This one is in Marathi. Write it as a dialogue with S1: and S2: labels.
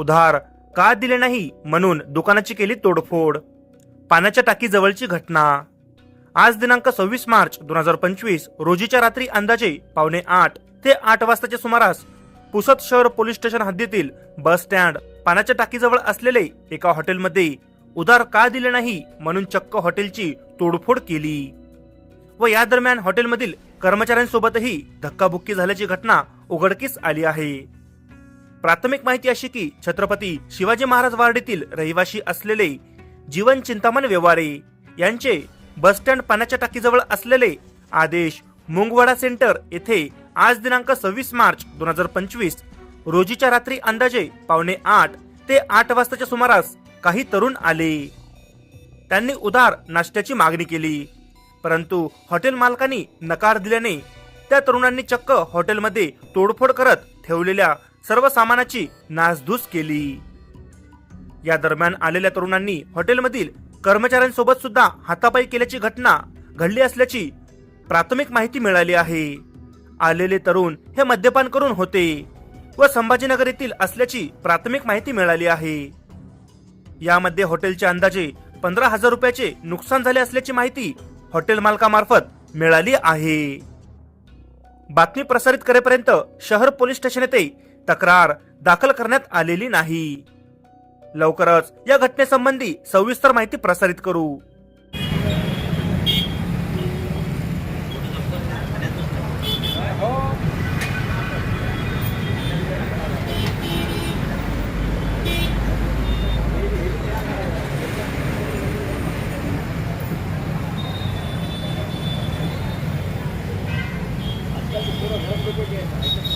S1: उधार का दिले नाही म्हणून दुकानाची केली तोडफोड? पाण्याच्या टाकीजवळची घटना. आज दिनांक सव्वीस मार्च दोन हजार पंचवीस रोजीच्या रात्री अंदाजे पावणे आठ ते आठ वाजताच्या सुमारास पुसद शहर पोलीस स्टेशन हद्दीतील बस स्टँड पाण्याच्या टाकीजवळ असलेले एका हॉटेलमध्ये उधार का दिले नाही म्हणून चक्क हॉटेलची तोडफोड केली. व या दरम्यान हॉटेलमधील कर्मचाऱ्यांसोबतही धक्काबुक्की झाल्याची घटना उघडकीस आली आहे. प्राथमिक माहिती अशी की छत्रपती शिवाजी महाराज वार्डीतील रहिवासी असलेले जीवन चिंतामण व्यवहारे यांचे बसस्टँड पाण्याच्या टाकीजवळ असलेले आदेश मुंगवाडा सेंटर येथे आज दिनांक सव्वीस मार्च दोन हजार पंचवीस रोजीच्या रात्री अंदाजे पावणे आठ ते आठ वाजताच्या सुमारास काही तरुण आले. त्यांनी उधार नाश्त्याची मागणी केली. परंतु हॉटेल मालकांनी नकार दिल्याने त्या तरुणांनी चक्क हॉटेलमध्ये तोडफोड करत ठेवलेल्या सर्व सामानाची नासधूस केली. या दरम्यान आलेल्या तरुणांनी हॉटेलमधील कर्मचाऱ्यांसोबत सुद्धा हातापाई केल्याची घटना घडली असल्याची प्राथमिक माहिती मिळाली आहे. आलेले तरुण हे मद्यपान करून होते व संभाजीनगर येथील असल्याची प्राथमिक माहिती मिळाली आहे. यामध्ये हॉटेलचे अंदाजे पंधरा हजार रुपयाचे नुकसान झाले असल्याची माहिती हॉटेल मालकामार्फत मिळाली आहे. बातमी प्रसारित करेपर्यंत शहर पोलीस स्टेशन येथे तक्रार दाखल करण्यात आलेली नाही लवकरच या घटनेसंबंधी सविस्तर माहिती प्रसारित करू Gracias.